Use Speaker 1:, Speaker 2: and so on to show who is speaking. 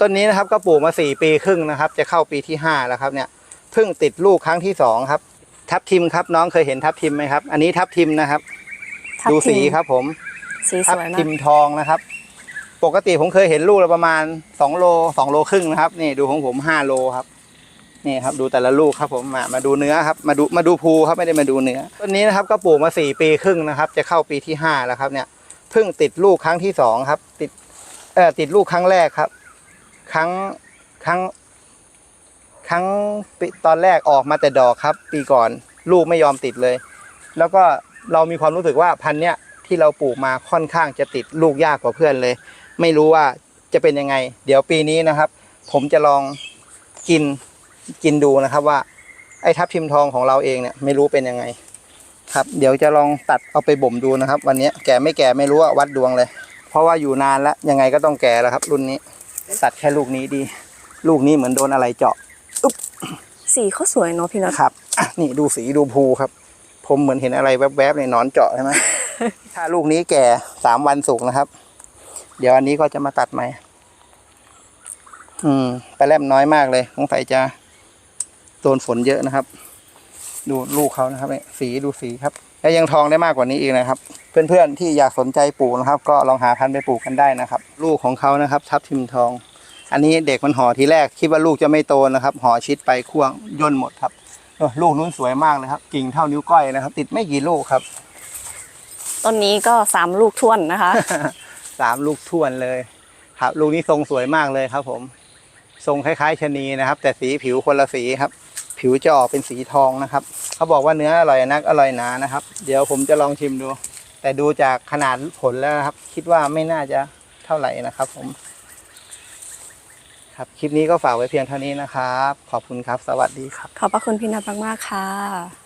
Speaker 1: ต้นนี้นะครับก็ปลูกมาสี่ปีครึ่งนะครับ จะเข้าปีที่ห้าแล้วครับเนี่ยเพิ่งติดลูกครั้งที่สองครับ ทับทิมครับน้องเคยเห็นทับทิมไหมครับ อันนี้ทับทิมนะครับ
Speaker 2: ทับ
Speaker 1: ดู
Speaker 2: ทิม
Speaker 1: สีครับผม
Speaker 2: สีส
Speaker 1: ทับ
Speaker 2: วยมา
Speaker 1: ทิ
Speaker 2: ก
Speaker 1: มทองนะครับ ปกติผมเคยเห็นลูกละประมาณสองโลสองโลครึ่งนะครับ นี่ดูของผมห้าโลครับนี่ครับ ดูแต่ละลูกครับผมมามาดูเนื้อครับ มาดูมาดูภูครับไม่ได้มาดูเนื้อต้นนี้นะครับก็ปลูกมาสี่ปีครึ่งนะครับ จะเข้าปีที่ห้าแล้วครับเนี่ยเพิ่งติดลูกครั้งที่สองครับ ติดเอ่อติดลูกครั้งแรกครับ ครั้งครั้ง ครั้งปีตอนแรกออกมาแต่ดอกครับ ปีก่อนลูกไม่ยอมติดเลย แล้วก็เรามีความรู้สึกว่าพันธุ์เนี้ยที่เราปลูกมาค่อนข้างจะติดลูกยากกว่าเพื่อนเลย ไม่รู้ว่าจะเป็นยังไง เดี๋ยวปีนี้นะครับ ผมจะลองกินกินดูนะครับว่า ไอ้ทับทิมทองของเราเองเนี่ยไม่รู้เป็นยังไง ครับ เดี๋ยวจะลองตัดเอาไปบ่มดูนะครับ วันนี้แก่ไม่แก่ไม่รู้อะวัดดวงเลย เพราะว่าอยู่นานแล้วยังไงก็ต้องแก่แล้วครับ รุ่นนี้ ตัดแค่ลูกนี้ดี ลูกนี้เหมือนโดนอะไรเจาะ
Speaker 2: สีเขาสวยเนาะพี่น็อต
Speaker 1: ครับอะนี่ดูสีดูภูครับ ผมเหมือนเห็นอะไรแวบๆในหนอนเจาะใช่ไหม ถ้าลูกนี้แก่สามวันสุกนะครับ เดี๋ยวอันนี้ก็จะมาตัดใหม่ อืมไปแลมน้อยมากเลยสงสัยจะโดนฝนเยอะนะครับ ดูลูกเขานะครับเนี่ยสีดูสีครับแล้วยังทองได้มากกว่านี้อีกนะครับ เพื่อนๆที่อยากสนใจปลูกนะครับ ก็ลองหาพันธุ์ไปปลูกกันได้นะครับ ลูกของเขานะครับ ทับทิมทอง อันนี้เด็กมันห่อทีแรกคิดว่าลูกจะไม่โตนะครับห่อชิดไปควงย่นหมดครับเออลูกนู้นสวยมากเลยครับ กิ่งเท่านิ้วก้อยนะครับ ติดไม่กี่ลูกครับ
Speaker 2: ต้นนี้ก็สามลูกท่วนนะคะ
Speaker 1: สามลูกท้วนเลย ครับ ลูกนี้ทรงสวยมากเลยครับ ผม ทรงคล้ายๆชะนีนะครับ แต่สีผิวคนละสีครับ ผิวจะออกเป็นสีทองนะครับ เขาบอกว่าเนื้ออร่อยนักอร่อยหนานะครับ เดี๋ยวผมจะลองชิมดู แต่ดูจากขนาดผลแล้วนะครับ คิดว่าไม่น่าจะเท่าไหร่นะครับผม ครับคลิปนี้ก็ฝากไว้เพียงเท่านี้นะครับ ขอบคุณครับ สวัสดีครับ
Speaker 2: ขอบพระคุณพี่นัทมากๆค่ะ